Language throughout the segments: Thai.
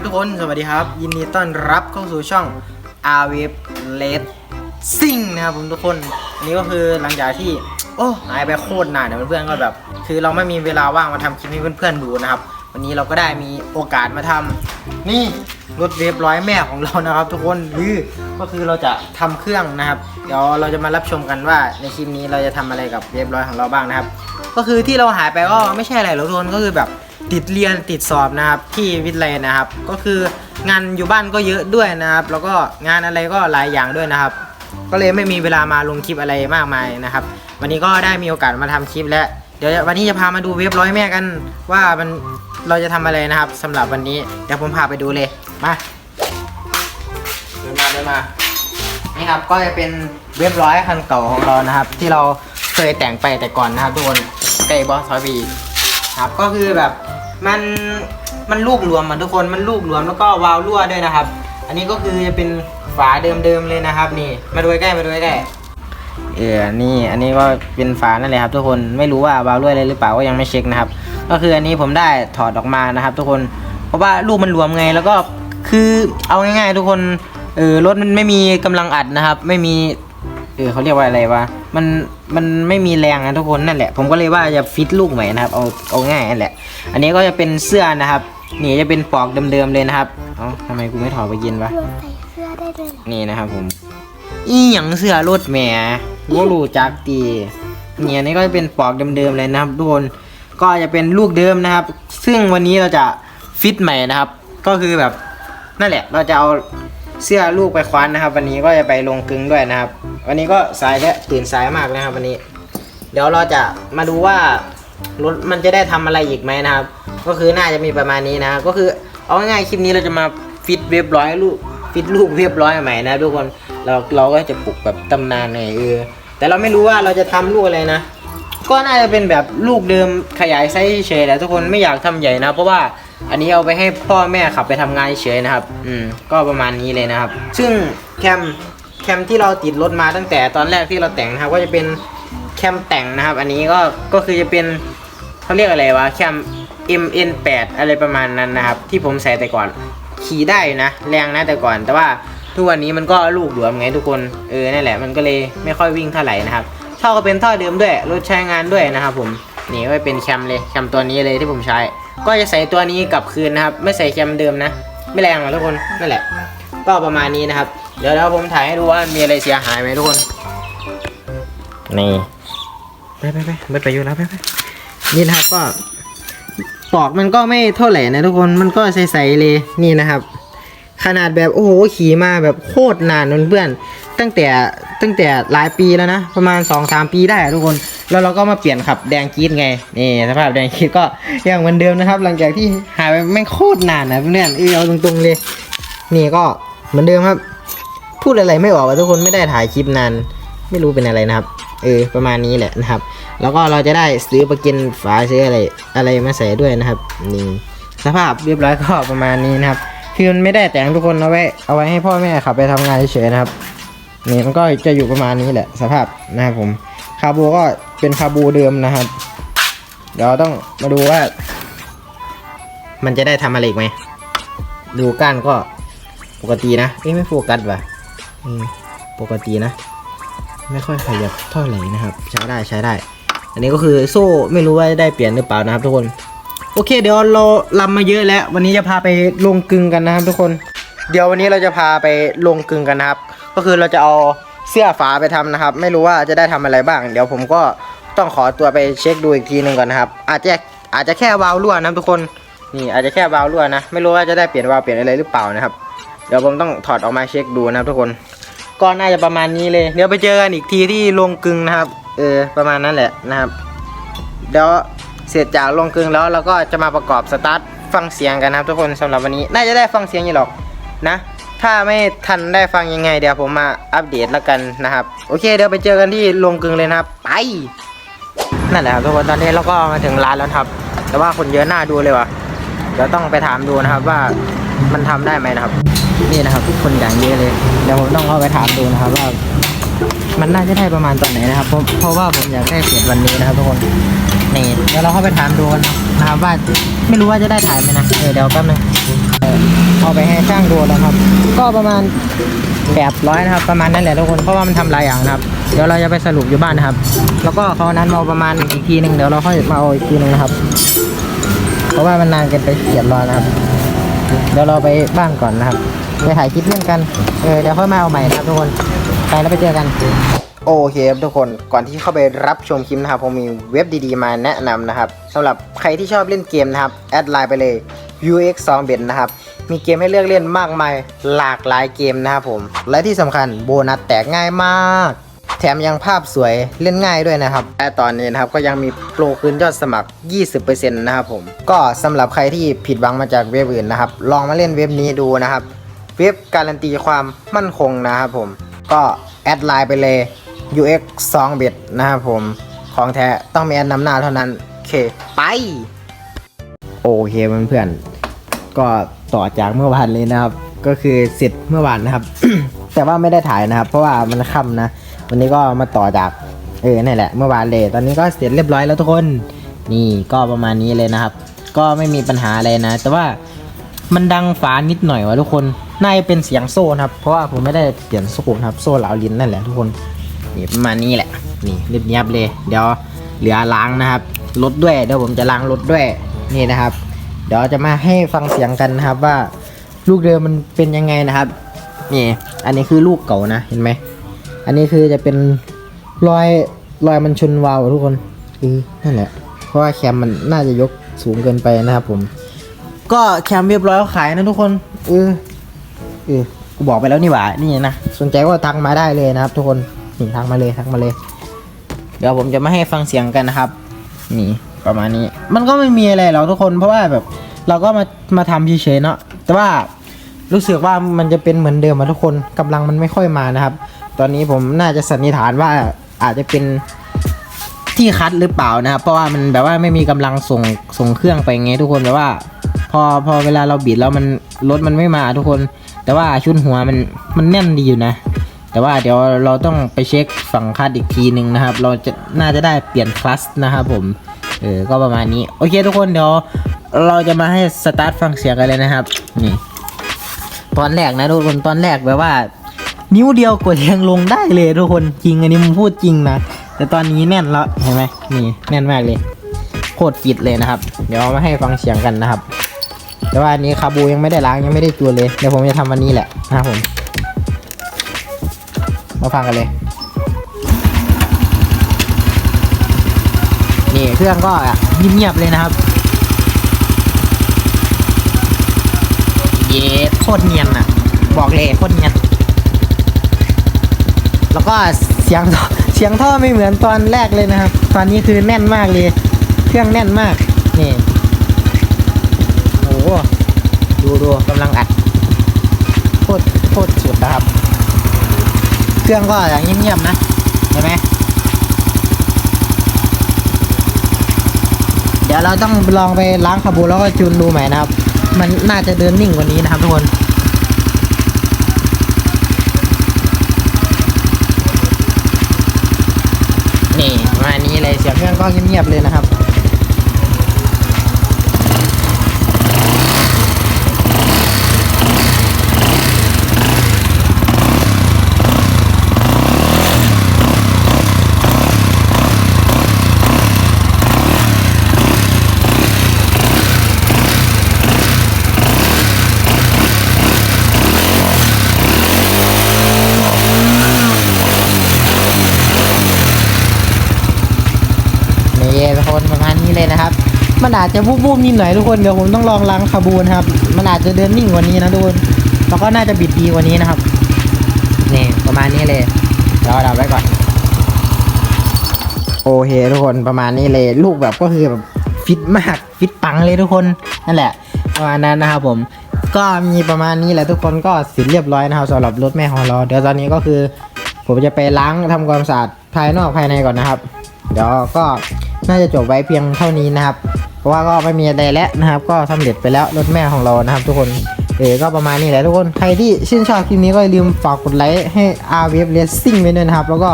ครับทุกคน สวัสดีครับ ยินดีต้อนรับเข้าสู่ช่อง r w a v l e d Sing นะครับผมทุกคน อันนี้ก็คือหลังจากที่ โอ้หายไปโคตรนานนะเพื่อนๆก็แบบ คือเราไม่มีเวลาว่างมาทำคลิปให้เพื่อนๆดูนะครับ วันนี้เราก็ได้มีโอกาสมาทำนี่รถเวฟร้อยแม่ของเรานะครับ ทุกคนคือก็คือเราจะทำเครื่องนะครับ เดี๋ยวเราจะมารับชมกันว่าในคลิปนี้เราจะทำอะไรกับเวฟร้อยของเราบ้างนะครับ ก็คือที่เราหายไปก็ไม่ใช่อะไรหรอกทุกคนก็คือแบบ ติดเรียนติดสอบนะครับที่วิทยาลัยนะครับ ก็คืองานอยู่บ้านก็เยอะด้วยนะครับ แล้วก็งานอะไรก็หลายอย่างด้วยนะครับ ก็เลยไม่มีเวลามาลงคลิปอะไรมากมายนะครับ วันนี้ก็ได้มีโอกาสมาทำคลิปแล้วเดี๋ยววันนี้จะพามาดูเว็บร้อยแม่กัน ว่ามันเราจะทำอะไรนะครับสำหรับวันนี้เดี๋ยวผมพาไปดูเลยมาเดินมาเดินมานี่ครับก็จะเป็นเว็บร้อยคันเก่าของเรานะครับ ที่เราเคยแต่งไปแต่ก่อนนะครับทุกคนใกล้บอสทอยบี ครับ ก็คือแบบมันมันลูกรวมมันทุกคนมันลูกรวมแล้วก็วาล์วรั่วด้วยนะครับ อันนี้ก็คือจะเป็นฝาเดิมๆเลยนะครับ นี่ มาดูใกล้มาดูใกล้เออนี่ อันนี้ก็เป็นฝานั่นแหละครับทุกคน ไม่รู้ว่าวาล์วรั่วอะไรหรือเปล่าก็ยังไม่เช็คนะครับ ก็คืออันนี้ผมได้ถอดออกมานะครับ ทุกคน เพราะว่าลูกมันรวมไง แล้วก็คือเอาง่าย ๆ ทุกคน เออรถมันไม่มีกำลังอัดนะครับ ไม่มี เออเขาเรียกว่าอะไรวะมันมันไม่มีแรงนะทุกคนนั่นแหละ ผมก็เลยว่าจะฟิตลูกใหม่นะครับเอาเอาง่ายนั่นแหละ อันนี้ก็จะเป็นเสื้อนะครับนี่จะเป็นปลอกเดิมๆเลยนะครับเอ้าทำไมกูไม่ถอดไปยินวะรวมใส่เสื้อได้ด้วยเหรอนี่นะครับผมอีหยังเสื้อรถแหมว่ารู้จักตีเนี่ยอันนี่ก็จะเป็นปลอกเดิมๆเลยนะครับทุกคนก็จะเป็นลูกเดิมนะครับ ซึ่งวันนี้เราจะฟิตใหม่นะครับ ก็คือแบบนั่นแหละ เราจะเอาเสื้อลูกไปคว้านนะครับ วันนี้ก็จะไปลงกึงด้วยนะครับ วันนี้ก็สายและตื่นสายมากนะครับ วันนี้ เดี๋ยวเราจะมาดูว่ารถมันจะได้ทำอะไรอีกไหมนะครับ ก็คือน่าจะมีประมาณนี้นะ ก็คือเอาง่ายๆคลิปนี้เราจะมาฟิตเรียบร้อยลูกฟิตลูกเรียบร้อยใหม่นะทุกคนเราเราก็จะปลุกแบบตำนานหน่อยเออแต่เราไม่รู้ว่าเราจะทำลูกอะไรนะ ก็น่าจะเป็นแบบลูกเดิมขยายไซส์เฉยแหละทุกคนไม่อยากทำใหญ่นะ เพราะว่าอันนี้เอาไปให้พ่อแม่ขับไปทำงานเฉยนะครับ อืมก็ประมาณนี้เลยนะครับ ซึ่งแคม แคมที่เราติดรถมาตั้งแต่ตอนแรกที่เราแต่งนะครับ ก็จะเป็นแคมแต่งนะครับ อันนี้ก็ก็คือจะเป็นเขาเรียกอะไรวะแคม MN8 อะไรประมาณนั้นนะครับ ที่ผมใส่แต่ก่อนขี่ได้อยู่นะแรงนะแต่ก่อน แต่ว่าทุกวันนี้มันก็ลูกหลวมไงทุกคนเออนั่นแหละมันก็เลยไม่ค่อยวิ่งเท่าไหร่นะครับท่อก็เป็นท่อเดิมด้วยรถใช้งานด้วยนะครับ ผมนี่ก็เป็นแคมเลยแคมตัวนี้เลยที่ผมใช้ ก็จะใส่ตัวนี้กลับคืนนะครับ ไม่ใส่แคมเดิมนะ ไม่แรงหรอกทุกคนนั่นแหละ ก็ประมาณนี้นะครับ เดี๋ยวแล้วผมถ่ายให้ดูว่ามีอะไรเสียหายไหมทุกคน นี่ไปไปไปไปไปอยู่แล้วไปไปนี่นะครับก็ปอกมันก็ไม่เท่าไหร่นะทุกคนมันก็ใสๆเลยนี่นะครับ ขนาดแบบโอ้โหขี่มาแบบโคตรนานเพื่อนๆตั้งแต่ตั้งแต่หลายปีแล้วนะประมาณ2อสปีได้อะทุกคน แล้วเราก็มาเปลี่ยนขับแดงกรีดไงนี่สภาพแดงกรีดก็ยังเหมือนเดิมนะครับ หลังจากที่หายไปไม่งโคตรนานนะเพื่อนๆเออเอาตรงๆเลย นี่ก็เหมือนเดิมครับ พูดอะไรไม่ออกอะทุกคนไม่ได้ถ่ายคลิปนานไม่รู้เป็นอะไรนะครับ เออประมาณนี้แหละนะครับ แล้วก็เราจะได้ซื้อประกินฝาซื้ออะไรอะไรมาใส่ด้วยนะครับนี่สภาพเรียบร้อยก็ประมาณนี้นะครับคือมันไม่ได้แต่งทุกคนเอาไว้เอาไว้ให้พ่อแม่ขับไปทำงานเฉยๆนะครับนี่มันก็จะอยู่ประมาณนี้แหละสภาพนะครับผมคาบูก็เป็นคาบูเดิมนะครับ เดี๋ยวต้องมาดูว่า มันจะได้ทำอะไรอีกไหม ดูก้านก็ปกตินะเอ้ไม่โฟกัสว่ะ ปกตินะ ไม่ค่อยขยับเท่าไหร่นะครับ ใช้ได้ใช้ได้ อันนี้ก็คือโซ่ไม่รู้ว่าได้เปลี่ยนหรือเปล่านะครับ ทุกคน โอเค เดี๋ยวเราลำมาเยอะแล้ว วันนี้จะพาไปลงกึงกันนะครับ ทุกคน เดี๋ยววันนี้เราจะพาไปลงกึงกันนะครับ ก็คือเราจะเอาเสื้อฝาไปทำนะครับ ไม่รู้ว่าจะได้ทำอะไรบ้าง เดี๋ยวผมก็ต้องขอตัวไปเช็คดูอีกทีหนึ่งก่อนนะครับ อาจจะอาจจะแค่วาล์วรั่วนะทุกคนนี่อาจจะแค่วาล์วรั่วนะ ไม่รู้ว่าจะได้เปลี่ยนวาล์วเปลี่ยนอะไรหรือเปล่านะครับ เดี๋ยวผมต้องถอดออกมาเช็คดูนะครับทุกคน ก็น่าจะประมาณนี้เลย เดี๋ยวไปเจอกันอีกทีที่ลงกึงนะครับ เออ ประมาณนั้นแหละนะครับ เดี๋ยวเสร็จจากลงกึงแล้วเราก็จะมาประกอบสตาร์ทฟังเสียงกันนะครับ ทุกคนสำหรับวันนี้ น่าจะได้ฟังเสียงอยู่หรอกนะ ถ้าไม่ทันได้ฟังยังไง เดี๋ยวผมมาอัปเดตแล้วกันนะครับ โอเค เดี๋ยวไปเจอกันที่ลงกึงเลยนะครับ ไป นั่นแหละครับทุกคน ตอนนี้เราก็มาถึงร้านแล้วครับ แต่ว่าคนเยอะหน้าดูเลยว่ะ เดี๋ยวต้องไปถามดูนะครับว่ามันทำได้ไหมนะครับ นี่นะครับทุกคนอย่างเยอะเลยเดี๋ยวผมต้องเข้าไปถามดูนะครับว่า มันน่าจะได้ประมาณตอนไหนนะครับเพราะเพราะว่าผมอยากได้เสร็จวันนี้นะครับทุกคนนี่เดี๋ยวเราเข้าไปถามดูกันนะครับว่าไม่รู้ว่าจะได้ถ่ายไหมนะเออเดี๋ยวแป๊บนึงเอาไปให้ช่างดูนะครับ ก็ประมาณแปดร้อยนะครับ ประมาณนั้นแหละทุกคนเพราะว่ามันทำหลายอย่างนะครับ เดี๋ยวเราจะไปสรุปอยู่บ้านนะครับ แล้วก็เขานั้นมาเอาประมาณอีกทีหนึ่งเดี๋ยวเราค่อยมาเอาอีกทีหนึ่งนะครับ เพราะว่ามันนานเกินไปเขียนรอนะครับ เดี๋ยวเราไปบ้านก่อนนะครับ ไปถ่ายคลิปเล่นกัน เออเดี๋ยวค่อยมาเอาใหม่นะครับทุกคน ไปแล้วไปเจอกัน โอเคครับทุกคน ก่อนที่เข้าไปรับชมคลิปนะครับ ผมมีเว็บดีๆ มาแนะนำนะครับสำหรับใครที่ชอบเล่นเกมนะครับ แอดไลน์ไปเลย UX 2 b e t นะครับ มีเกมให้เลือกเล่นมากมาย หลากหลายเกมนะครับผม และที่สำคัญโบนัสแตกง่ายมาก แถมยังภาพสวยเล่นง่ายด้วยนะครับ และตอนนี้นะครับก็ยังมีโปรคืนยอดสมัคร 20%นะครับผม ก็สำหรับใครที่ผิดหวังมาจากเว็บอื่นนะครับ ลองมาเล่นเว็บนี้ดูนะครับ เว็บการันตีความมั่นคงนะครับผม ก็แอดไลน์ไปเลย UX 2 b i t นะครับผม ของแท้ต้องมีแอดนำหน้าเท่านั้น โอเค ไป โอเคเพื่อนๆ ก็ต่อจากเมื่อวานเลยนะครับ ก็คือเสร็จเมื่อวานนะครับ แต่ว่าไม่ได้ถ่ายนะครับ เพราะว่ามันค่ำนะ วันนี้ก็มาต่อจากเออนี่แหละเมื่อวานเลย ตอนนี้ก็เสร็จเรียบร้อยแล้วทุกคน นี่ก็ประมาณนี้เลยนะครับ ก็ไม่มีปัญหาอะไรนะ แต่ว่ามันดังฝานิดหน่อยวะทุกคนน่าจะเป็นเสียงโซ่นะครับ เพราะว่าผมไม่ได้เปลี่ยนโซ่นะครับ โซ่เหลาลิ้นนั่นแหละทุกคน นี่ประมาณนี้แหละ นี่เรียบเนียบเลย เดี๋ยวเหลือล้างนะครับรถด้วย เดี๋ยวผมจะล้างรถด้วย นี่นะครับ เดี๋ยวจะมาให้ฟังเสียงกันนะครับว่า ลูกเรือมันเป็นยังไงนะครับ นี่ อันนี้คือลูกเก่านะ เห็นไหม อันนี้คือจะเป็นรอยรอยมันชนวาวทุกคนเออนั่นแหละ เพราะว่าแคมมันน่าจะยกสูงเกินไปนะครับผม ก็แคมเรียบร้อยขายนะทุกคนเออเออกูบอกไปแล้วนี่หว่านี่นะสนใจก็ทักมาได้เลยนะครับ ทุกคนนี่ทักมาเลยทักมาเลย เดี๋ยวผมจะมาให้ฟังเสียงกันนะครับ นี่ประมาณนี้ มันก็ไม่มีอะไรหรอกทุกคนเพราะว่าแบบเราก็มามาทำเฉยๆเนาะแต่ว่ารู้สึกว่ามันจะเป็นเหมือนเดิมอะทุกคนกำลังมันไม่ค่อยมานะครับ ตอนนี้ผมน่าจะสันนิษฐานว่าอาจจะเป็นที่คัดหรือเปล่านะครับ เพราะว่ามันแบบว่าไม่มีกำลังส่งส่งเครื่องไปไงทุกคนแต่ว่า พอพอเวลาเราบิดแล้วมันรถมันไม่มาทุกคน แต่ว่าชุดหัวมันมันแน่นดีอยู่นะ แต่ว่าเดี๋ยวเราต้องไปเช็คฝั่งคัดอีกทีหนึ่งนะครับ เราจะน่าจะได้เปลี่ยนคลัสนะครับผมเออก็ประมาณนี้ โอเคทุกคนเดี๋ยวเราจะมาให้สตาร์ทฟังเสียงกันเลยนะครับนี่ตอนแรกนะทุกคนตอนแรกแบบว่า นิ้วเดียวกดยังลงได้เลยทุกคนจริงอันนี้มึงพูดจริงนะ แต่ตอนนี้แน่นแล้วเห็นไหมนี่แน่นมากเลยโคตรฟิตเลยนะครับ เดี๋ยวเอามาให้ฟังเสียงกันนะครับ แต่ว่าอันนี้คาบูยังไม่ได้ล้างยังไม่ได้จูนเลยเดี๋ยวผมจะทำวันนี้แหละนะครับผม มาฟังกันเลย นี่เครื่องก็เงียบๆเลยนะครับเย้โคตรเนียนอะ บอกเลยโคตรเนียน แล้วก็เสียงเสียงท่อไม่เหมือนตอนแรกเลยนะครับ ตอนนี้คือแน่นมากเลย เครื่องแน่นมาก นี่โอ้โหดูดูกำลังอัดโคตรโคตรสุดนะครับ เครื่องก็อย่างเงียบๆนะ เห็นไหมเดี๋ยวเราต้องลองไปล้างคาบูแล้วก็จูนดูใหม่นะครับ มันน่าจะเดินนิ่งกว่านี้นะครับทุกคนประมาณนี้ เครื่องก็เงียบๆเลยนะครับ นี่ ทุกคนประมาณนี้เลยนะครับ มันอาจจะวูบๆนิดหน่อยทุกคนเดี๋ยวผมต้องลองล้างคาบูนครับ มันอาจจะเดินนิ่งกว่านี้นะทุกคนแล้วก็น่าจะบิดดีกว่านี้นะครับนี่ประมาณนี้เลยเดี๋ยวเราไว้ก่อน โอเคทุกคนประมาณนี้เลยลูกแบบก็คือแบบฟิตมากฟิตปังเลยทุกคนนั่นแหละประมาณนั้นนะครับผมก็มีประมาณนี้แหละทุกคนก็เสร็จเรียบร้อยนะครับสำหรับรถแม่ของเราเดี๋ยวตอนนี้ก็คือ ผมจะไปล้างทำความสะอาดภายนอกภายในก่อนนะครับ เดี๋ยวก็ น่าจะจบไว้เพียงเท่านี้นะครับ เพราะว่าก็ไม่มีอะไรแล้วนะครับ ก็สำเร็จไปแล้วรถแม่ของเรานะครับ ทุกคนเออก็ประมาณนี้แหละทุกคน ใครที่ชื่นชอบคลิปนี้ก็อย่าลืมฝากกดไลค์ให้ R w a v Racing ไว้ด้วยนะครับ แล้วก็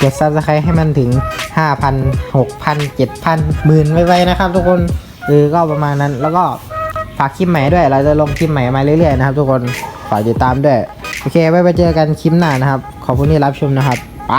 กด Subscribe ให้มันถึง 5,000 6,000 7,000หมื่นไวๆนะครับ ทุกคนเออก็ประมาณนั้นแล้วก็ฝากคลิปใหม่ด้วย เราจะลงคลิปใหม่มาเรื่อยๆนะครับ ทุกคนฝากติดตามด้วย โอเคไว้ไปเจอกันคลิปหน้านะครับ ขอบคุณที่รับชมนะครับ ไป